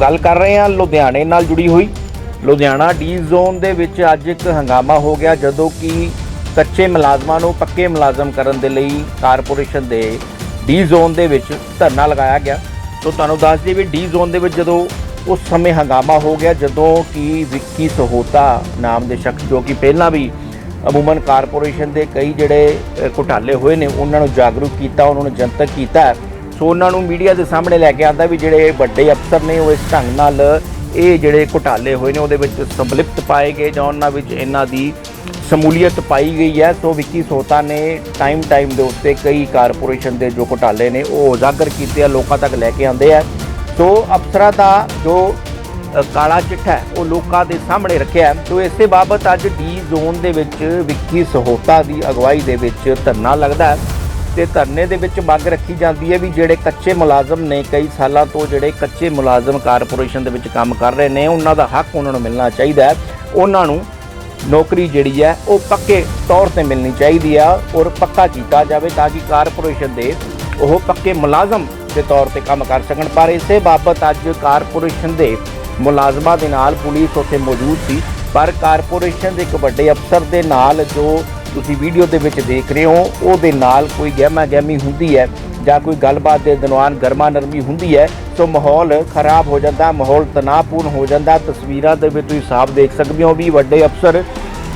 ਗੱਲ ਕਰ ਰਹੇ ਹਾਂ, ਲੁਧਿਆਣੇ ਨਾਲ ਜੁੜੀ ਹੋਈ। ਲੁਧਿਆਣਾ ਡੀ ਜ਼ੋਨ ਦੇ ਵਿੱਚ ਅੱਜ ਇੱਕ ਹੰਗਾਮਾ ਹੋ ਗਿਆ, ਜਦੋਂ ਕਿ ਕੱਚੇ ਮੁਲਾਜ਼ਮਾਂ ਨੂੰ ਪੱਕੇ ਮੁਲਾਜ਼ਮ ਕਰਨ ਦੇ ਲਈ ਕਾਰਪੋਰੇਸ਼ਨ ਦੇ ਡੀ ਜ਼ੋਨ ਦੇ ਵਿੱਚ ਧਰਨਾ ਲਗਾਇਆ ਗਿਆ। ਸੋ ਤੁਹਾਨੂੰ ਦੱਸ ਦਈਏ ਵੀ ਡੀ ਜ਼ੋਨ ਦੇ ਵਿੱਚ ਜਦੋਂ ਉਸ ਸਮੇਂ ਹੰਗਾਮਾ ਹੋ ਗਿਆ, ਜਦੋਂ ਕਿ ਵਿੱਕੀ ਸਹੋਤਾ ਨਾਮ ਦੇ ਸ਼ਖਸ, ਜੋ ਕਿ ਪਹਿਲਾਂ ਵੀ ਅਮੂਮਨ ਕਾਰਪੋਰੇਸ਼ਨ ਦੇ ਕਈ ਜਿਹੜੇ ਘੁਟਾਲੇ ਹੋਏ ਨੇ, ਉਹਨਾਂ ਨੂੰ ਜਾਗਰੂਕ ਕੀਤਾ, ਉਹਨਾਂ ਨੂੰ ਜਨਤਕ ਕੀਤਾ ਸੋ ਉਹਨਾਂ ਨੂੰ ਮੀਡੀਆ ਦੇ ਸਾਹਮਣੇ ਲੈ ਕੇ ਆਂਦਾ ਵੀ ਜਿਹੜੇ ਵੱਡੇ ਅਫਸਰ ਨੇ ਉਹ ਇਸ ਢੰਗ ਨਾਲ ਇਹ ਜਿਹੜੇ ਘੁਟਾਲੇ ਹੋਏ ਨੇ ਉਹਦੇ ਵਿੱਚ ਸੰਪਲਿਪਤ ਪਾਏ ਗਏ ਜਾਂ ਉਹਨਾਂ ਵਿੱਚ ਇਹਨਾਂ ਦੀ ਸਮੂਲੀਅਤ ਪਾਈ ਗਈ ਹੈ। ਸੋ ਵਿੱਕੀ ਸੋਤਾ ਨੇ ਟਾਈਮ ਟਾਈਮ ਦੇ ਉੱਤੇ ਕਈ ਕਾਰਪੋਰੇਸ਼ਨ ਦੇ ਜੋ ਘੁਟਾਲੇ ਨੇ ਉਹ ਉਜਾਗਰ ਕੀਤੇ ਆ, ਲੋਕਾਂ ਤੱਕ ਲੈ ਕੇ ਆਂਦੇ ਆ। ਸੋ ਅਫਸਰਾਂ ਦਾ ਜੋ ਕਾਲਾ ਚਿੱਠਾ ਉਹ ਲੋਕਾਂ ਦੇ ਸਾਹਮਣੇ ਰੱਖਿਆ ਹੈ। ਸੋ ਇਸੇ ਬਾਬਤ ਅੱਜ ਡੀ ਜ਼ੋਨ ਦੇ ਵਿੱਚ ਵਿੱਕੀ ਸਹੋਤਾ ਦੀ ਅਗਵਾਈ ਦੇ ਵਿੱਚ ਧਰਨਾ ਲੱਗਦਾ ਹੈ। ਤੇ ਧਰਨੇ ਦੇ ਵਿੱਚ ਮੰਗ ਰੱਖੀ ਜਾਂਦੀ ਹੈ ਵੀ ਜਿਹੜੇ ਕੱਚੇ ਮੁਲਾਜ਼ਮ ਨੇ, ਕਈ ਸਾਲਾਂ ਤੋਂ ਜਿਹੜੇ ਕੱਚੇ ਮੁਲਾਜ਼ਮ ਕਾਰਪੋਰੇਸ਼ਨ ਦੇ ਵਿੱਚ ਕੰਮ ਕਰ ਰਹੇ ਨੇ, ਉਹਨਾਂ ਦਾ ਹੱਕ ਉਹਨਾਂ ਨੂੰ ਮਿਲਣਾ ਚਾਹੀਦਾ ਹੈ। ਉਹਨਾਂ ਨੂੰ ਨੌਕਰੀ ਜਿਹੜੀ ਹੈ, ਉਹ ਪੱਕੇ ਤੌਰ ਤੇ ਮਿਲਣੀ ਚਾਹੀਦੀ ਆ ਔਰ ਪੱਕਾ ਕੀਤਾ ਜਾਵੇ ਤਾਂ ਕਿ ਕਾਰਪੋਰੇਸ਼ਨ ਦੇ ਉਹ ਪੱਕੇ ਮੁਲਾਜ਼ਮ ਦੇ ਤੌਰ ਤੇ ਕੰਮ ਕਰ ਸਕਣ। ਪਰ ਇਸੇ ਬਾਬਤ ਅੱਜ ਕਾਰਪੋਰੇਸ਼ਨ ਦੇ ਮੁਲਾਜ਼ਮਾਂ ਦੇ ਨਾਲ ਪੁਲਿਸ ਉੱਥੇ ਮੌਜੂਦ ਸੀ। ਪਰ ਕਾਰਪੋਰੇਸ਼ਨ ਦੇ ਇੱਕ ਵੱਡੇ ਅਫਸਰ ਦੇ ਨਾਲ ਜੋ ਤੁਸੀਂ ਵੀਡੀਓ ਦੇ ਵਿੱਚ ਦੇਖ ਰਹੇ ਹੋ, ਉਹਦੇ ਨਾਲ ਕੋਈ ਗਹਿਮਾ ਗਹਿਮੀ ਹੁੰਦੀ ਹੈ ਜਾਂ ਕੋਈ ਗੱਲਬਾਤ ਦੇ ਦੌਰਾਨ ਗਰਮਾ ਨਰਮੀ ਹੁੰਦੀ ਹੈ, ਸੋ ਮਾਹੌਲ ਖਰਾਬ ਹੋ ਜਾਂਦਾ, ਮਾਹੌਲ ਤਣਾਅਪੂਰਨ ਹੋ ਜਾਂਦਾ, ਤਸਵੀਰਾਂ ਦੇ ਵਿੱਚ ਤੁਸੀਂ ਸਾਫ਼ ਦੇਖ ਸਕਦੇ ਹੋ ਵੀ ਵੱਡੇ ਅਫਸਰ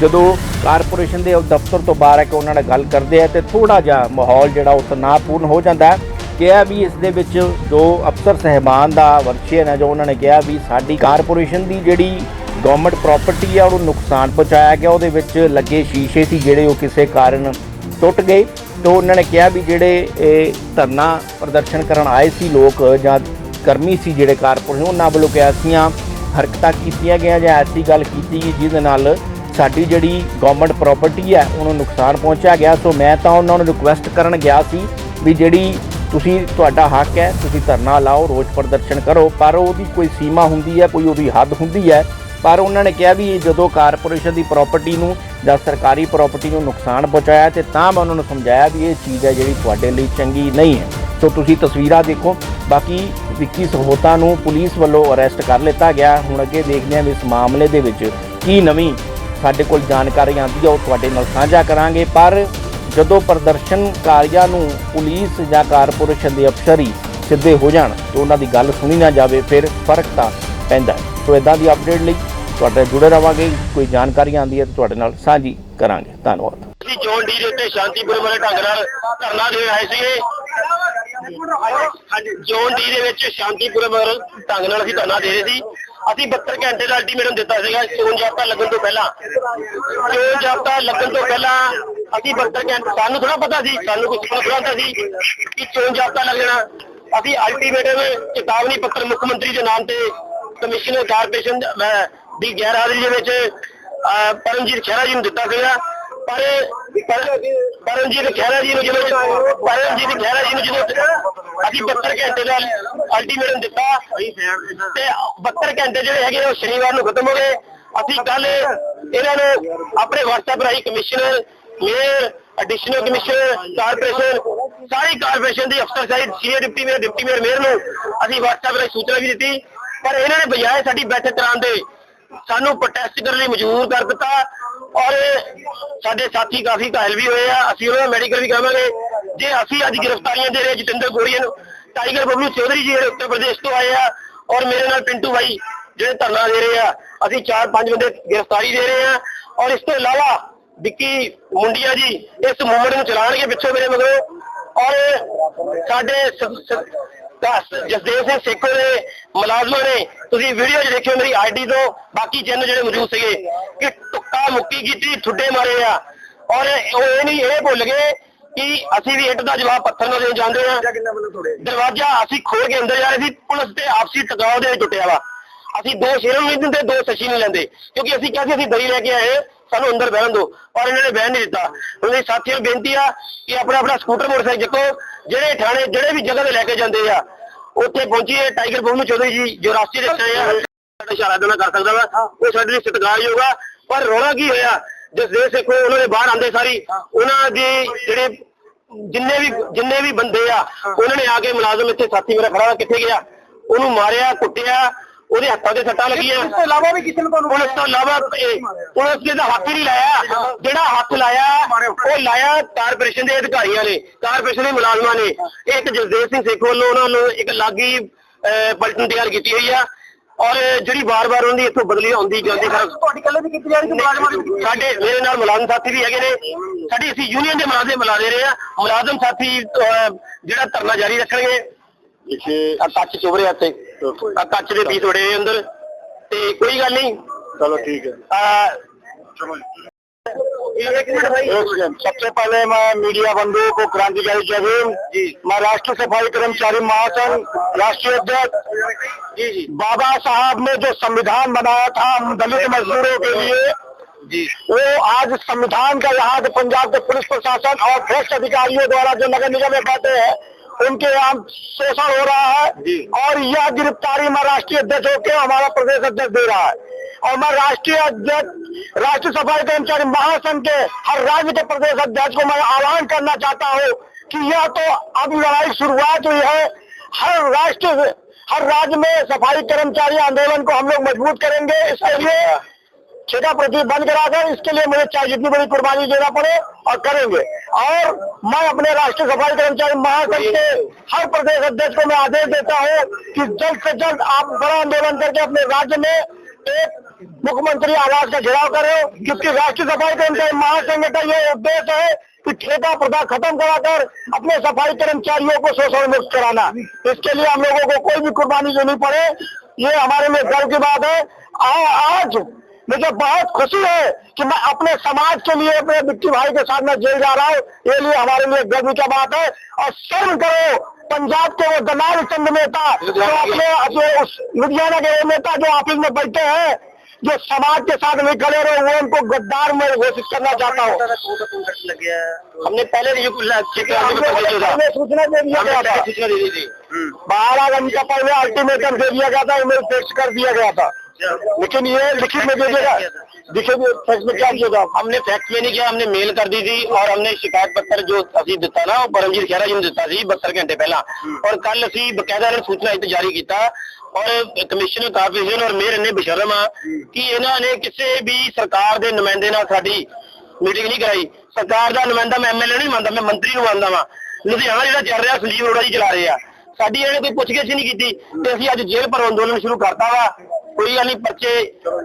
ਜਦੋਂ ਕਾਰਪੋਰੇਸ਼ਨ ਦੇ ਦਫ਼ਤਰ ਤੋਂ ਬਾਹਰ ਆ ਕੇ ਉਹਨਾਂ ਨਾਲ ਗੱਲ ਕਰਦੇ ਆ ਤੇ ਥੋੜਾ ਜਿਹਾ ਮਾਹੌਲ ਜਿਹੜਾ ਉਹ ਤਣਾਅਪੂਰਨ ਹੋ ਜਾਂਦਾ ਕਿਹਾ ਵੀ ਇਸ ਦੇ ਵਿੱਚ ਜੋ ਅਫਸਰ ਸਹਿਬਾਨ ਦਾ ਵਰਚੀਅਨ ਹੈ ਜੋ ਉਹਨਾਂ ਨੇ ਕਿਹਾ ਵੀ ਸਾਡੀ ਕਾਰਪੋਰੇਸ਼ਨ ਦੀ ਜਿਹੜੀ ਗਵਰਨਮੈਂਟ ਪ੍ਰਾਪਰਟੀ ਆ, ਉਹਨੂੰ ਨੁਕਸਾਨ ਪਹੁੰਚਾਇਆ ਗਿਆ, ਉਹਦੇ ਵਿੱਚ ਲੱਗੇ ਸ਼ੀਸ਼ੇ ਸੀ ਜਿਹੜੇ ਉਹ ਕਿਸੇ ਕਾਰਨ ਟੁੱਟ ਗਏ ਤੇ ਉਹਨਾਂ ਨੇ ਕਿਹਾ ਵੀ ਜਿਹੜੇ ਇਹ ਧਰਨਾ ਪ੍ਰਦਰਸ਼ਨ ਕਰਨ ਆਏ ਸੀ ਲੋਕ ਜਾਂ ਕਰਮੀ ਸੀ ਜਿਹੜੇ ਕਾਰਪੋਰੇਸ਼ਨ, ਉਹਨਾਂ ਵੱਲੋਂ ਕਿਆਸੀਆਂ ਹਰਕਤਾਂ ਕੀਤੀਆਂ ਗਈਆਂ ਜਾਂ ਐਸੀ ਗੱਲ ਕੀਤੀ ਗਈ ਜਿਹਦੇ ਨਾਲ ਸਾਡੀ ਜਿਹੜੀ ਗਵਰਨਮੈਂਟ ਪ੍ਰਾਪਰਟੀ ਹੈ ਉਹਨੂੰ ਨੁਕਸਾਨ ਪਹੁੰਚਿਆ ਗਿਆ। ਸੋ ਮੈਂ ਤਾਂ ਉਹਨਾਂ ਨੂੰ ਰਿਕੁਐਸਟ ਕਰਨ ਗਿਆ ਸੀ ਵੀ ਜਿਹੜੀ ਤੁਸੀਂ, ਤੁਹਾਡਾ ਹੱਕ ਹੈ, ਤੁਸੀਂ ਧਰਨਾ ਲਾਓ ਰੋਜ਼ ਪ੍ਰਦਰਸ਼ਨ ਕਰੋ, ਪਰ ਉਹਦੀ ਕੋਈ ਸੀਮਾ ਹੁੰਦੀ ਹੈ, ਕੋਈ ਉਹਦੀ ਹੱਦ ਹੁੰਦੀ ਹੈ ਪਰ ਉਹਨਾਂ ਨੇ ਕਿਹਾ ਵੀ ਜਦੋਂ ਕਾਰਪੋਰੇਸ਼ਨ ਦੀ ਪ੍ਰਾਪਰਟੀ ਨੂੰ ਜਾਂ ਸਰਕਾਰੀ ਪ੍ਰਾਪਰਟੀ ਨੂੰ ਨੁਕਸਾਨ ਪਹੁੰਚਾਇਆ ਤੇ ਤਾਂ ਮੈਂ ਉਹਨਾਂ ਨੂੰ ਸਮਝਾਇਆ ਵੀ ਇਹ ਚੀਜ਼ ਹੈ ਜਿਹੜੀ ਤੁਹਾਡੇ ਲਈ ਚੰਗੀ ਨਹੀਂ ਹੈ। ਸੋ ਤੁਸੀਂ ਤਸਵੀਰਾਂ ਦੇਖੋ। ਬਾਕੀ ਵਿੱਕੀ ਸਹੋਤਾ ਨੂੰ ਪੁਲਿਸ ਵੱਲੋਂ ਅਰੈਸਟ ਕਰ ਲਿੱਤਾ ਗਿਆ। ਹੁਣ ਅੱਗੇ ਦੇਖਦੇ ਹਾਂ ਵੀ ਇਸ ਮਾਮਲੇ ਦੇ ਵਿੱਚ ਕੀ ਨਵੀਂ ਸਾਡੇ ਕੋਲ ਜਾਣਕਾਰੀ ਆਉਂਦੀ ਹੈ, ਉਹ ਤੁਹਾਡੇ ਨਾਲ ਸਾਂਝਾ ਕਰਾਂਗੇ। ਪਰ ਜਦੋਂ ਪ੍ਰਦਰਸ਼ਨਕਾਰੀਆਂ ਨੂੰ ਪੁਲਿਸ ਜਾਂ ਕਾਰਪੋਰੇਸ਼ਨ ਦੇ ਅਫਸਰ ਹੀ ਸਿੱਧੇ ਹੋ ਜਾਣ, ਤੇ ਉਹਨਾਂ ਦੀ ਗੱਲ ਸੁਣੀ ਨਾ ਜਾਵੇ, ਫਿਰ ਫ਼ਰਕ ਤਾਂ ਪੈਂਦਾ ਸੋ ਇਦਾਂ ਦੀ ਅਪਡੇਟ ਲਈ ਤੁਹਾਡੇ ਜੁੜੇ ਰਵਾਂਗੇ, ਕੋਈ ਜਾਣਕਾਰੀ ਆਉਂਦੀ ਹੈ ਤੁਹਾਡੇ ਨਾਲ ਸਾਂਝੀ ਕਰਾਂਗੇ। ਧੰਨਵਾਦ। ਅਸੀਂ ਜੋਨ ਡੀ ਦੇ ਉੱਤੇ ਸ਼ਾਂਤੀਪੁਰ ਵਾਲੇ ਢੰਗ ਨਾਲ ਧਰਨਾ ਦੇ ਆਏ ਸੀਗੇ। ਜੋਨ ਡੀ ਦੇ ਵਿੱਚ ਸ਼ਾਂਤੀਪੁਰ ਵਾਲੇ ਢੰਗ ਨਾਲ ਅਸੀਂ ਧਰਨਾ ਦੇ ਰਹੇ ਸੀ। ਅਸੀਂ 72 ਘੰਟੇ ਦਾ ਅਲਟੀਮੇਟਮ ਦਿੱਤਾ ਸੀਗਾ, ਚੋਣ ਜਾਬਤਾ ਲੱਗਣ ਤੋਂ ਪਹਿਲਾਂ। ਚੋਣ ਜਾਬਤਾ ਲੱਗਣ ਤੋਂ ਪਹਿਲਾਂ ਅਸੀਂ 72 ਘੰਟੇ, ਸਾਨੂੰ ਥੋੜਾ ਪਤਾ ਸੀ, ਸਾਨੂੰ ਕੁਝ ਪਤਾ ਹੁੰਦਾ ਸੀ ਕਿ ਚੋਣ ਜਾਬਤਾ ਲੱਗਣਾ ਅਸੀਂ ਅਲਟੀਮੇਟਮ ਚੇਤਾਵਨੀ ਪੱਤਰ ਮੁੱਖ ਮੰਤਰੀ ਦੇ ਨਾਮ ਤੇ ਕਮਿਸ਼ਨਰ, ਕਾਰਪੋਰੇਸ਼ਨ ਦੀ ਗੈਰ ਹਾਜ਼ਰੀ ਦੇ ਵਿੱਚ ਪਰਮਜੀਤ ਖਹਿਰਾ ਜੀ ਨੂੰ ਦਿੱਤਾ ਸੀਗਾ ਪਰ ਪਰ- ਪਰਮਜੀਤ ਖਹਿਰਾ ਜੀ ਨੂੰ ਜਦੋਂ ਪਰਮਜੀਤ ਖਹਿਰਾ ਜੀ ਨੂੰ ਜਦੋਂ ਅਸੀਂ 72 ਘੰਟੇ ਦਾ ਅਲਟੀਮੇਟਮ ਦਿੱਤਾ। ਤੇ 72 ਘੰਟੇ ਜਿਹੜੇ ਹੈਗੇ ਉਹ ਸ਼ਨੀਵਾਰ ਨੂੰ ਖਤਮ ਹੋ ਗਏ। ਅਸੀਂ ਕੱਲ ਇਹਨਾਂ ਨੂੰ ਆਪਣੇ WhatsApp ਰਾਹੀਂ commissioner mayor additional commissioner corporation ਸਾਰੀ ਕਾਰਪੋਰੇਸ਼ਨ ਦੀ ਅਫਸਰ side senior deputy mayor deputy mayor mayor ਨੂੰ ਅਸੀਂ WhatsApp ਰਾਹੀਂ ਸੂਚਨਾ ਵੀ ਦਿੱਤੀ। ਪਰ ਇਹਨਾਂ ਨੇ ਬਜਾਏ ਸਾਡੀ ਬੈਠਕ ਕਰਾਉਣ ਦੇ ਸਾਨੂੰ ਪ੍ਰੋਟੈਸਟ ਕਰਨ ਲਈ ਮਜਬੂਰ ਕਰ ਦਿੱਤਾ ਔਰ ਸਾਡੇ ਸਾਥੀ ਕਾਫੀ ਘਾਇਲ ਵੀ ਹੋਏ ਆ, ਅਸੀਂ ਉਹਨਾਂ ਦਾ ਮੈਡੀਕਲ ਵੀ ਕਰਾਵਾਂਗੇ। ਜੇ ਅਸੀਂ ਅੱਜ ਗ੍ਰਿਫਤਾਰੀਆਂ ਦੇ ਰਹੇ ਜਤਿੰਦਰ ਗੋਰੀਆ ਨੂੰ, ਟਾਈਗਰ ਬੱਬਲੂ ਚੌਧਰੀ ਜੀ ਜਿਹੜੇ ਉੱਤਰ ਪ੍ਰਦੇਸ਼ ਤੋਂ ਆਏ ਆ ਔਰ ਮੇਰੇ ਨਾਲ ਪਿੰਟੂ ਭਾਈ ਜਿਹੜੇ ਧਰਨਾ ਦੇ ਰਹੇ ਆ, ਅਸੀਂ ਚਾਰ ਪੰਜ ਬੰਦੇ ਗ੍ਰਿਫਤਾਰੀ ਦੇ ਰਹੇ ਆ ਔਰ ਇਸ ਤੋਂ ਇਲਾਵਾ ਵਿੱਕੀ ਮੁੰਡੀਆ ਜੀ ਇਸ ਮੂਵਮੈਂਟ ਨੂੰ ਚਲਾਉਣਗੇ ਪਿੱਛੋਂ ਮੇਰੇ ਮਗਰੋਂ ਔਰ ਸਾਡੇ ਜਸਦੇਵ ਸਿੰਘ ਸੇਖੋ ਦੇ ਮੁਲਾਜ਼ਮਾਂ ਨੇ ਤੁਸੀਂ ਵੀਡੀਓ 'ਚ ਦੇਖਿਓ ਮੇਰੀ ਆਈਡੀ ਤੋਂ ਬਾਕੀ ਚੈਨਲ ਜਿਹੜੇ ਮੌਜੂਦ ਸੀਗੇ ਕਿ ਟੁੱਕਾ ਮੁੱਕੀ ਕੀਤੀ ਠੁੱਡੇ ਮਾਰੇ ਆ। ਔਰ ਉਹ ਇਹ ਨਹੀਂ ਇਹ ਭੁੱਲ ਗਏ ਕਿ ਅਸੀਂ ਵੀ ਇੱਟ ਦਾ ਜਵਾਬ ਪੱਥਰ ਨਾਲ ਦੇਣ ਜਾਂਦੇ ਆ ਦਰਵਾਜ਼ਾ ਅਸੀਂ ਖੋਲ ਕੇ ਅੰਦਰ ਜਾ ਰਹੇ ਸੀ ਪੁਲਿਸ ਤੇ ਆਪਸੀ ਟਕਰਾਅ ਦੇ ਵਿੱਚ ਟੁੱਟਿਆ ਵਾ। ਅਸੀਂ ਦੋ ਸ਼ੇਰਾਂ ਨੂੰ ਨਹੀਂ ਦਿੰਦੇ ਦੋ ਸੱਚੀ ਨਹੀਂ ਲੈਂਦੇ। ਕਿਉਂਕਿ ਅਸੀਂ ਕਿਹਾ ਸੀ ਅਸੀਂ ਦਰੀ ਲੈ ਕੇ ਆਏ ਸਾਨੂੰ ਅੰਦਰ ਬਹਿਣ ਦਿਓ ਔਰ ਇਹਨਾਂ ਨੇ ਬਹਿਣ ਨਹੀਂ ਦਿੱਤਾ। ਉਹਨਾਂ ਦੇ ਸਾਥੀਆਂ ਨੂੰ ਬੇਨਤੀ ਆ ਕਿ ਆਪਣਾ ਆਪਣਾ ਸਕੂਟਰ ਮੋਟਰਸਾਈਕਲ ਚੱਕੋ ਜਿਹੜੇ ਥਾਣੇ ਜਿਹੜੇ ਵੀ ਜਗ੍ਹਾ ਤੇ ਲੈ ਕੇ ਜਾਂਦੇ ਆ ਉੱਥੇ ਪਹੁੰਚੀਏ। ਟਾਈਗਰ ਬੱਬੂ ਚੌਧਰੀ ਜੀ ਜੋ ਰਾਸ਼ਟਰੀ ਰੱਖਿਆ ਆ ਸਾਡਾ ਇਸ਼ਾਰਾ ਦੇਣਾ ਕਰ ਸਕਦਾ ਵਾ। ਉਹ ਸਾਡੇ ਲਈ ਸਤਿਕਾਰਯੋਗ ਆ। ਪਰ ਰੋਣਾ ਕੀ ਹੋਇਆ? ਜਸਦੇਵ ਕੋਲ ਉਹਨਾਂ ਦੇ ਬਾਹਰ ਆਂਦੇ ਸਾਰੀ। ਉਹਨਾਂ ਦੇ ਜਿਹੜੇ ਜਿੰਨੇ ਵੀ ਜਿੰਨੇ ਵੀ ਬੰਦੇ ਆ ਉਹਨਾਂ ਨੇ ਆ ਕੇ ਮੁਲਾਜ਼ਮ ਇੱਥੇ ਸਾਥੀ ਮੇਰਾ ਖੜਾ ਕਿੱਥੇ ਗਿਆ? ਉਹਨੂੰ ਮਾਰਿਆ ਕੁੱਟਿਆ। ਉਹਦੇ ਹੱਥਾਂ ਤੇ ਸੱਟਾਂ ਲੱਗੀਆਂ। ਇਸ ਤੋਂ ਇਲਾਵਾ ਵੀ ਕਿਸੇ ਨੂੰ ਤੁਹਾਨੂੰ ਹੁਣ ਇਸ ਤੋਂ ਇਲਾਵਾ ਇਹ- ਹੁਣ ਉਸ ਦਾ ਹੱਥ ਹੀ ਨਹੀਂ ਲਾਇਆ। ਜਿਹੜਾ ਹੱਥ ਲਾਇਆ ਉਹ ਲਾਇਆ ਕਾਰਪੋਰੇਸ਼ਨ ਦੇ ਅਧਿਕਾਰੀਆਂ ਨੇ ਕਾਰਪੋਰੇਸ਼ਨ ਦੇ ਮੁਲਾਜ਼ਮਾਂ ਨੇ। ਇਹ ਇੱਕ ਜਗਦੇਵ ਸਿੰਘ ਸੇਖ ਵੱਲੋਂ ਉਹਨਾਂ ਨੂੰ ਇੱਕ ਲਾਗੀ ਪਲਟਨ ਤਿਆਰ ਕੀਤੀ ਹੋਈ ਆ। ਔਰ ਜਿਹੜੀ ਵਾਰ-ਵਾਰ ਉਹਨਾਂ ਦੀ ਇੱਥੋਂ ਬਦਲੀ ਹੁੰਦੀ ਜਾਂਦੀ ਖਰ ਤੁਹਾਡੀ ਕੱਲੇ ਦੀ ਕੀਤੀ ਜਾ ਰਹੀ ਕਿ ਮੁਲਾਜ਼ਮਾਂ ਦੀ ਕੀਤੀ ਜਾ ਸਾਡੇ ਮੇਰੇ ਨਾਲ ਮੁਲਾਜ਼ਮ ਸਾਥੀ ਵੀ ਹੈਗੇ ਨੇ। ਸਾਡੀ ਅਸੀਂ ਯੂਨੀਅਨ ਦੇ ਮੁਲਾਜ਼ਮ ਮਿਲਾ ਦੇ ਰਹੇ ਆ। ਮੁਲਾਜ਼ਮ ਸਾਥੀ ਅਹ, ਜਿਹੜਾ ਧਰਨਾ ਜਾਰੀ ਰੱਖਣਗੇ। ਆ ਕੱਚ ਚੁਭ ਰਿਹਾ ਇੱਥੇ। ਆ ਕੱਚ ਦੇ ਪੀਸ ਵੜੇ ਹੋਏ ਅੰਦਰ ਤੇ ਕੋਈ ਗੱਲ ਨਹੀਂ ਚਲੋ ठीक है ਆ चलो एक मिनट भाई एक सेकंड सबसे पहले मैं मीडिया बंधुओं को क्रांतिकारी जय भीम जी मैं राष्ट्रीय सफाई कर्मचारी महासंघ राष्ट्रीय अध्यक्ष जी जी बाबा साहब ने जो संविधान बनाया था हम दलित मजदूरों के लिए जी वो आज संविधान का यहाँ के पंजाब के पुलिस प्रशासन और भ्रष्ट अधिकारियों द्वारा जो नगर निगम में बैठे हैं उनके यहाँ शोषण हो रहा है और यह गिरफ्तारी मैं राष्ट्रीय अध्यक्ष होकर हमारा प्रदेश अध्यक्ष दे रहा है। और मैं राष्ट्रीय अध्यक्ष राष्ट्रीय सफ़ाई कर्मचारी महासंघ के हर राज्य के प्रदेश अध्यक्ष को मैं आह्वान करना चाहता हूँ कि यह तो अब लड़ाई शुरुआत हुई है। हर राष्ट्र हर राज्य में सफ़ाई कर्मचारी आंदोलन को हम लोग मज़बूत करेंगे। इसके लिए ठेका प्रति बंद करा कराकर इसके लिए मुझे चाहे जितनी बड़ी कुर्बानी देना पड़े और करेंगे। और मैं अपने राष्ट्रीय सफ़ाई कर्मचारी महासंघ के हर प्रदेश अध्यक्ष को मैं आदेश देता हूँ कि जल्द से जल्द आप बड़ा आंदोलन करके अपने राज्य में एक मुख्यमंत्री आवास का घेराव करें, क्योंकि राष्ट्रीय सफ़ाई कर्मचारी महासंघ का ये उद्देश्य है कि ठेका प्रथा खत्म कराकर अपने सफ़ाई कर्मचारियों को शोषण मुक्त कराना। इसके लिए हम लोगों को कोई भी कुर्बानी देनी पड़े, ये हमारे लिए गर्व की बात है। आ- आज मुझे बहुत खुशी है कि मैं अपने समाज के लिए अपने बिट्टी भाई के साथ में जेल जा रहा हूँ। ये लिए हमारे लिए गर्व की बात है। और शर्म करो पंजाब के वो दलाल चंद नेता जो अपने अपने उस लुधियाना के वो नेता जो ऑफ़िस में बैठे हैं जो समाज के साथ नहीं खड़े रहे वो उनको गद्दार में घोषित करना चाहता हूँ। हमने पहले सूचना दे दिया गया था। बारह घंटा पहले अल्टीमेटम दे दिया गया था ईमेल टेक्स्ट कर दिया गया था। लेकिन ये लिखित में दे देगा लिखित में फैक्स में क्या दिया था हमने फैक्स में नहीं किया हमने मेल कर दी थी और हमने शिकायत पत्र ਜੋ ਅਸੀਂ ਦਿੱਤਾ ਨਾ ਉਹ ਪਰਮਜੀਤ ਖਹਿਰਾ ਜੀ ਨੂੰ ਦਿੱਤਾ ਸੀ 72 ਘੰਟੇ ਪਹਿਲਾਂ ਔਰ ਕੱਲ ਅਸੀਂ ਬਕਾਇਦਾ ਇਹਨਾਂ ਨੂੰ ਸੂਚਨਾ ਇੱਥੇ ਜਾਰੀ ਕੀਤਾ ਔਰ ਕਮਿਸ਼ਨਰ ਕਾਰਪੋਰੇਸ਼ਨ ਔਰ ਮੇਅਰ ਨੇ ਬਸ਼ਰਮ ਆ ਕਿ ਇਹਨਾਂ ਨੇ ਕਿਸੇ ਵੀ ਸਰਕਾਰ ਦੇ ਨੁਮਾਇੰਦੇ ਨਾਲ ਸਾਡੀ ਮੀਟਿੰਗ ਨਹੀਂ ਕਰਾਈ ਸਰਕਾਰ ਦਾ ਨੁਮਾਇੰਦਾ ਮੈਂ ਐਮਐਲਏ ਨਹੀਂ ਮੰਨਦਾ ਮੈਂ ਮੰਤਰੀ ਨੂੰ ਮੰਨਦਾ ਵਾਂ ਲੁਧਿਆਣਾ ਜਿਹੜਾ ਚੱਲ ਰਿਹਾ ਸੰਜੀਵ ਅਰੋੜਾ ਜੀ ਚਲਾ ਰਹੇ ਆ ਸਾਡੀ ਇਹਨੇ ਕੋਈ ਪੁੱਛਗਿੱਛ ਨਹੀਂ ਕੀਤੀ ਤੇ ਅਸੀਂ ਅੱਜ ਜੇਲ੍ਹ ਪਰ ਅੰਦੋਲਨ ਸ਼ੁਰੂ ਕਰਤਾ ਵਾ। ਕੋਈ ਨਹੀਂ, ਪਰਚੇ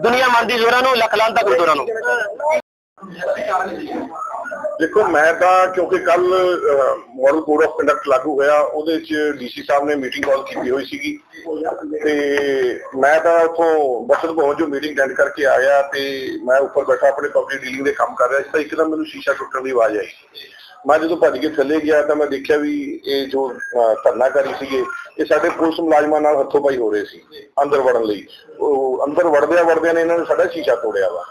ਦੁਨੀਆ ਮੰਨਦੀ ਜ਼ੋਰਾਂ ਨੂੰ, ਲੱਖ ਲਾਂਤਾ ਗੁਰਦੁਆਰਾਂ ਨੂੰ। ਦੇਖੋ, ਮੈਂ ਤਾਂ ਕਿਉਂਕਿ ਕੱਲ ਮਾਡਲ ਕੋਡ ਆਫ ਕੰਡਕਟ ਲਾਗੂ ਹੋਇਆ, ਉਹਦੇ ਚ ਡੀਸੀ ਸਾਹਿਬ ਨੇ ਮੀਟਿੰਗ ਕਾਲ ਕੀਤੀ ਹੋਈ ਸੀਗੀ। ਤੇ ਮੈਂ ਤਾਂ ਉਥੋਂ ਬਸਤ ਭਵਨ ਜੋ ਮੀਟਿੰਗ ਅਟੈਂਡ ਕਰਕੇ ਆਇਆ ਤੇ ਮੈਂ ਉੱਪਰ ਬੈਠਾ, ਆਪਣੇ ਪਬਲਿਕ ਡੀਲਿੰਗ ਦੇ ਕੰਮ ਕਰ ਰਿਹਾ ਸੀ, ਤਾਂ ਇੱਕਦਮ ਮੈਨੂੰ ਸ਼ੀਸ਼ਾ ਟੁੱਟਣ ਦੀ ਆਵਾਜ਼ ਆਈ। ਮੈਂ ਜਦੋਂ ਭੱਜ ਕੇ ਥੱਲੇ ਗਿਆ ਤਾਂ ਮੈਂ ਦੇਖਿਆ ਵੀ ਇਹ ਜੋ ਧਰਨਾਕਾਰੀ ਸੀਗੇ, ਇਹ ਸਾਡੇ ਪੁਲਿਸ ਮੁਲਾਜ਼ਮਾਂ ਨਾਲ ਹੱਥੋਂ ਪਾਈ ਹੋ ਰਹੇ ਸੀ, ਅੰਦਰ ਵੜਨ ਲਈ। ਉਹ ਅੰਦਰ ਵੜਦਿਆਂ ਵੜਦਿਆਂ ਨੇ ਇਹਨਾਂ ਨੇ ਸਾਡਾ ਸ਼ੀਸ਼ਾ ਤੋੜਿਆ ਵਾ।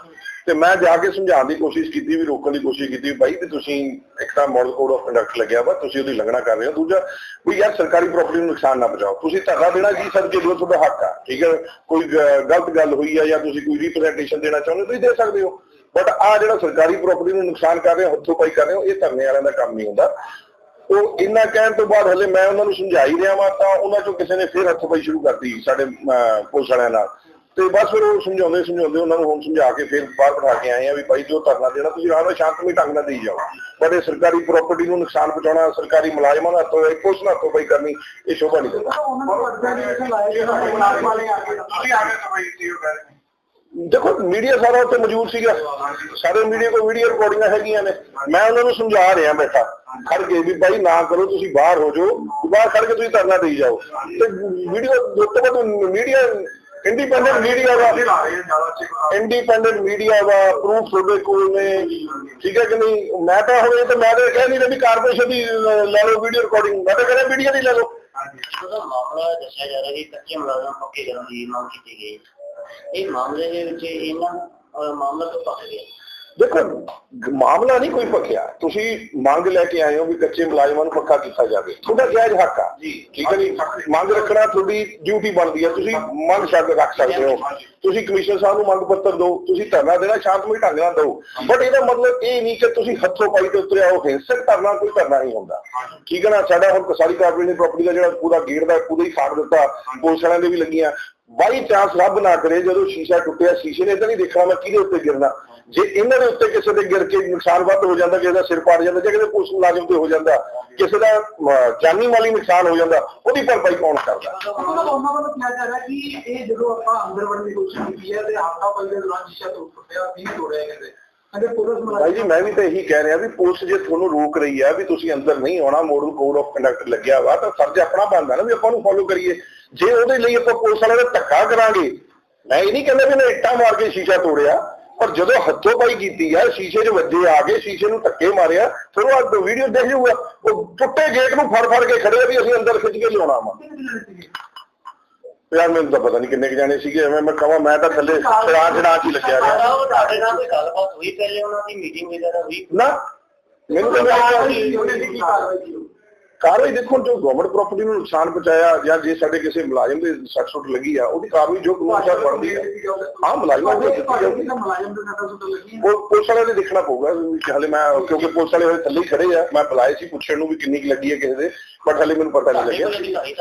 ਤੇ ਮੈਂ ਜਾ ਕੇ ਸਮਝਾਉਣ ਦੀ ਕੋਸ਼ਿਸ਼ ਕੀਤੀ, ਵੀ ਰੋਕਣ ਦੀ ਕੋਸ਼ਿਸ਼ ਕੀਤੀ ਵੀ ਬਾਈ ਤੇ ਤੁਸੀਂ ਇੱਕ ਤਾਂ ਮਾਡਲ ਕੋਡ ਆਫ ਕੰਡਕਟ ਲੱਗਿਆ ਵਾ, ਤੁਸੀਂ ਉਹਦੀ ਲੰਘਣਾ ਕਰ ਰਹੇ ਹੋ। ਦੂਜਾ, ਵੀ ਯਾਰ ਸਰਕਾਰੀ ਪ੍ਰਾਪਰਟੀ ਨੂੰ ਨੁਕਸਾਨ ਨਾ ਪਹੁੰਚਾਓ। ਤੁਸੀਂ ਧਰਨਾ ਦੇਣਾ ਜੀ ਸਰ, ਜੇ ਤੁਹਾਡਾ ਹੱਕ ਆ, ਠੀਕ ਹੈ? ਕੋਈ ਗਲਤ ਗੱਲ ਹੋਈ ਆ ਜਾਂ ਤੁਸੀਂ ਕੋਈ ਰਿਪਰੈਜ਼ੈਂਟੇਸ਼ਨ ਦੇਣਾ ਚਾਹੁੰਦੇ ਹੋ, ਤੁਸੀਂ ਦੇ ਸਕਦੇ ਹੋ। ਬਟ ਆ ਜਿਹੜਾ ਸਰਕਾਰੀ ਪ੍ਰਾਪਰਟੀ ਨੂੰ ਨੁਕਸਾਨ ਕਰ ਰਹੇ ਹੋ ਹੱਥੋਂ ਪਾਈ ਕਰ ਰਹੇ ਹੋ ਇਹ ਧਰਨੇ ਵਾਲਿਆਂ ਦਾ ਕੰਮ ਨਹੀਂ ਹੁੰਦਾ। ਉਹ ਇੰਨਾ ਕਹਿਣ ਤੋਂ ਬਾਅਦ ਹਲੇ ਮੈਂ ਉਹਨਾਂ ਨੂੰ ਸਮਝਾ ਹੀ ਰਿਹਾ ਵਾਂ ਤਾਂ ਉਹਨਾਂ ਚੋਂ ਕਿਸੇ ਨੇ ਫਿਰ ਹੱਥੋਂ ਸ਼ੁਰੂ ਕਰਤੀ ਸਾਡੇ ਪੁਲਿਸ ਵਾਲਿਆਂ ਨਾਲ। ਤੇ ਬਸ ਫਿਰ ਉਹ ਸਮਝਾਉਂਦੇ ਸਮਝਾਉਂਦੇ ਉਹਨਾਂ ਨੂੰ ਹੁਣ ਸਮਝਾ ਕੇ ਫਿਰ ਬਾਹਰ ਬਿਠਾ ਕੇ ਆਏ ਆ ਵੀ ਭਾਈ ਜੋ ਧਰਨਾ ਦੇਣਾ ਤੁਸੀਂ ਨਾਲ ਸ਼ਾਂਤਮਈ ਢੰਗ ਨਾਲ ਦੇਈ ਜਾਓ। ਪਰ ਇਹ ਸਰਕਾਰੀ ਪ੍ਰਾਪਰਟੀ ਨੂੰ ਨੁਕਸਾਨ ਪਹੁੰਚਾਉਣਾ ਸਰਕਾਰੀ ਮੁਲਾਜ਼ਮਾਂ ਦਾ ਹੱਥੋਂ ਪੁਲਿਸ ਨਾਲ ਹੱਥੋਂ ਪਾਈ ਕਰਨੀ ਇਹ ਸ਼ੋਭਾ ਨਹੀਂ ਦਿੰਦਾ। ਦੇਖੋ ਮੀਡੀਆ ਸਾਰਾ ਉੱਥੇ ਮੌਜੂਦ ਸੀਗਾ। ਸਾਰੇ ਮੀਡੀਆ ਕੋਲ ਵੀਡੀਓ ਰਿਕਾਰਡਿੰਗਾਂ ਹੈਗੀਆਂ ਨੇ। ਮੈਂ ਉਹਨਾਂ ਨੂੰ ਸਮਝਾ ਰਿਹਾ ਬੈਠਾ। ਖੜ ਕੇ ਵੀ ਭਾਈ ਨਾ ਕਰੋ, ਤੁਸੀਂ ਬਾਹਰ ਹੋ ਜਾਓ। ਬਾਹਰ ਖੜ ਕੇ ਤੁਸੀਂ ਧਰਨਾ ਦੇਈ ਜਾਓ। ਤੇ ਵੀਡੀਓ ਤੋਂ ਬਾਅਦ ਮੀਡੀਆ ਇੰਡੀਪੈਂਡੈਂਟ ਮੀਡੀਆ ਦਾ ਇੰਡੀਪੈਂਡੈਂਟ ਮੀਡੀਆ ਦਾ ਪ੍ਰੂਫ ਤੁਹਾਡੇ ਕੋਲ ਨੇ। ਠੀਕ ਹੈ ਕਿ ਨਹੀਂ? ਮੈਂ ਤਾਂ ਹੋਵੇ ਤਾਂ ਮੈਂ ਤਾਂ ਕਹਿ ਨਹੀਂ ਰਿਹਾ ਵੀ ਕਾਰਪੋਰੇਸ਼ਨ ਦੀ ਲੈ ਲਓ ਵੀਡੀਓ ਰਿਕਾਰਡਿੰਗ ਮੈਂ ਤਾਂ ਕਹਿੰਦਾ ਮੀਡੀਆ ਦੀ ਲੈ ਲਓ। ਉਹਦਾ ਮਾਮਲਾ ਦੱਸਿਆ ਜਾ ਰਿਹਾ ਕਿ ਕੱਚੇ ਮੁਲਾਜ਼ਮ ਪੱਕੇ ਕਰਨ ਦੀ ਮੰਗ ਕੀਤੀ ਗਈ। ਇਹ ਮਾਮਲੇ ਦੇ ਵਿੱਚ ਇਹਨਾਂ ਮਾਮਲਾ ਤੋਂ ਪੱਕ ਗਿਆ। ਦੇਖੋ ਮਾਮਲਾ ਨਹੀਂ ਕੋਈ ਪੱਕਿਆ ਤੁਸੀਂ ਮੰਗ ਲੈ ਕੇ ਆਏ ਹੋ ਵੀ ਕੱਚੇ ਮੁਲਾਜ਼ਮਾਂ ਨੂੰ ਪੱਕਾ ਕੀਤਾ ਜਾਵੇ। ਤੁਹਾਡਾ ਜਾਇਜ਼ ਹੱਕ ਆ। ਠੀਕ ਹੈ ਜੀ? ਮੰਗ ਰੱਖਣਾ ਤੁਹਾਡੀ ਡਿਊਟੀ ਬਣਦੀ ਹੈ ਤੁਸੀਂ ਮੰਗ ਛੱਡ ਰੱਖ ਸਕਦੇ ਹੋ। ਤੁਸੀਂ ਕਮਿਸ਼ਨਰ ਸਾਹਿਬ ਨੂੰ ਮੰਗ ਪੱਤਰ ਦਿਓ। ਤੁਸੀਂ ਧਰਨਾ ਦੇਣਾ ਸ਼ਾਂਤਮਈ ਢੰਗ ਨਾਲ ਦਿਓ। ਬਟ ਇਹਦਾ ਮਤਲਬ ਇਹ ਨਹੀਂ ਕਿ ਤੁਸੀਂ ਹੱਥੋਂ ਪਾਈ ਤੇ ਉਤਰਿਆ ਉਹ ਹਿੰਸਕ ਧਰਨਾ ਕੋਈ ਧਰਨਾ ਨਹੀਂ ਹੁੰਦਾ। ਠੀਕ ਹੈ ਨਾ? ਸਾਡਾ ਹੁਣ ਸਾਰੀ ਕਾਰਪੋਰੇਸ਼ਨ ਪ੍ਰਾਪਰਟੀ ਦਾ ਜਿਹੜਾ ਪੂਰਾ ਗੇਟ ਦਾ ਪੂਰਾ ਹੀ ਸਾੜ ਦਿੱਤਾ। ਪੁਲਿਸ ਵਾਲਿਆਂ ਦੇ ਵੀ ਲੱਗੀਆਂ। ਬਾਈ ਚਾਂਸ ਰੱਬ ਨਾ ਕਰੇ ਜਦੋਂ ਸ਼ੀਸ਼ਾ ਟੁੱਟਿਆ ਸ਼ੀਸ਼ੇ ਨੇ ਤਾਂ ਨਹੀਂ ਦੇਖਣਾ ਮੈਂ ਕਿਹਦੇ ਉੱਤੇ ਗਿਰਨਾ। ਜੇ ਇਹਨਾਂ ਦੇ ਉੱਤੇ ਕਿਸੇ ਦੇ ਗਿਰ ਕੇ ਨੁਕਸਾਨ ਵੱਧ ਹੋ ਜਾਂਦਾ ਕਿਸੇ ਦਾ ਸਿਰ ਪਾੜ ਜਾਂਦਾ ਜਾਂ ਕਿਸੇ ਪੁਲਿਸ ਮੁਲਾਜ਼ਮ ਤੇ ਹੋ ਜਾਂਦਾ ਕਿਸੇ ਦਾ ਅਹ, ਜਾਨੀ ਮਾਲੀ ਨੁਕਸਾਨ ਹੋ ਜਾਂਦਾ ਉਹਦੀ ਭਰਪਾਈ ਕੌਣ ਕਰਦਾ? ਉਹਨਾਂ ਵੱਲੋਂ ਕਿਹਾ ਜਾ ਰਿਹਾ ਕਿ ਇਹ ਜਦੋਂ ਆਪਾਂ ਅੰਦਰ ਵੜਨ ਦੀ ਕੋਸ਼ਿਸ਼ ਕੀਤੀ ਹੈ ਤੇ ਹਫਤਾ ਪਹਿਲੇ ਦੌਰਾਨ ਸ਼ੀਸ਼ਾ ਟੁੱਟ ਟੁੱਟਿਆ ਵੀ ਤੋੜਿਆ ਕਹਿੰਦੇ ਭਾਈ ਜੀ ਮੈਂ ਵੀ ਤਾਂ ਇਹੀ ਕਹਿ ਰਿਹਾ ਵੀ ਪੁਲਿਸ ਜੇ ਤੁਹਾਨੂੰ ਰੋਕ ਰਹੀ ਹੈ ਵੀ ਤੁਸੀਂ ਅੰਦਰ ਨਹੀਂ ਆਉਣਾ ਮੋਡਲ ਕੋਡ ਆਫ ਕੰਡਕਟ ਲੱਗਿਆ ਵਾ ਤਾਂ ਫਰਜ਼ ਆਪਣਾ ਬਣਦਾ ਨਾ ਵੀ ਆਪਾਂ ਨੂੰ ਫੋਲੋ ਕਰੀਏ। ਜੇ ਉਹਦੇ ਲਈ ਆਪਾਂ ਪੁਲਿਸ ਵਾਲਿਆਂ ਦਾ ਧੱਕਾ ਕਰਾਂਗੇ ਮੈਂ ਇਹ ਨਹੀਂ ਕਹਿੰਦਾ ਵੀ ਮੈਂ ਇੱਟਾਂ ਮਾਰ ਕੇ ਸ਼ੀਸ਼ਾ ਤੋੜਿਆ ਪਰ ਜਦੋਂ ਹੱਥੋਂ ਪਾਈ ਕੀਤੀ ਆ ਸ਼ੀਸ਼ੇ 'ਚ ਵੱਜੇ ਆ ਗਏ ਸ਼ੀਸ਼ੇ ਨੂੰ ਧੱਕੇ ਮਾਰਿਆ ਫਿਰ ਉਹ ਵੀਡੀਓ ਦੇਖ ਜੂਗਾ ਉਹ ਟੁੱਟੇ ਗੇਟ ਨੂੰ ਫੜ ਫੜ ਕੇ ਖੜੇ ਵੀ ਅਸੀਂ ਅੰਦਰ ਖਿੱਚ ਕੇ ਲਿਆਉਣਾ ਵਾ। ਯਾਰ ਮੈਨੂੰ ਤਾਂ ਪਤਾ ਨਹੀਂ ਕਿੰਨੇ ਕੁ ਜਾਣੇ ਸੀਗੇ ਐਵੇਂ ਮੈਂ ਕਹਾਂ ਮੈਂ ਤਾਂ ਥੱਲੇ ਛੜਾ ਛੜਾ ਚ ਹੀ ਲੱਗਿਆ ਰਿਹਾ। ਸਾਡਾ ਉਹ ਤੁਹਾਡੇ ਨਾਲ ਕੋਈ ਗੱਲਬਾਤ ਹੋਈ ਪਹਿਲੇ ਉਹਨਾਂ ਦੀ ਮੀਟਿੰਗ ਵਗੈਰਾ ਹੋਈ ਨਾ ਮੈਨੂੰ ਤਾਂ ਉਹਨੇ ਉਹਨੇ ਕੀ ਕਾਰਵਾਈ ਕਾਰਵਾਈ ਦੇਖੋ ਜੋ ਗਵਰਨਮੈਂਟ ਪ੍ਰਾਪਰਟੀ ਨੂੰ ਨੁਕਸਾਨ ਪਹੁੰਚਾਇਆ ਜਾਂ ਜੇ ਸਾਡੇ ਕਿਸੇ ਮੁਲਾਜ਼ਮ ਦੇ ਸੱਟ ਸੁੱਟ ਲੱਗੀ ਆ ਉਹਦੀ ਕਾਰਵਾਈ ਜੋ ਕਾਨੂੰਨ ਅਨੁਸਾਰ ਬਣਦੀ ਹੈ ਹਾਂ ਮੁਲਾਜ਼ਮਾਂ ਨੂੰ ਦਿੱਤੀ ਜਾਊਗੀ ਮੁਲਾਜ਼ਮ ਦੇ ਸੱਟਾਂ ਸੁੱਟਾਂ ਉਹ ਪੁਲਿਸ ਵਾਲਿਆਂ ਨੇ ਦੇਖਣਾ ਪਊਗਾ ਹਲੇ ਮੈਂ ਕਿਉਂਕਿ ਪੁਲਿਸ ਵਾਲੇ ਹਲੇ ਥੱਲੇ ਖੜੇ ਆ। ਮੈਂ ਬੁਲਾਏ ਸੀ ਪੁੱਛਣ ਨੂੰ ਵੀ ਕਿੰਨੀ ਕੁ ਲੱਗੀ ਹੈ ਕਿਸੇ ਦੇ ਬਟ ਹਲੇ ਮੈਨੂੰ ਪਤਾ ਨਹੀਂ ਲੱਗਿਆ।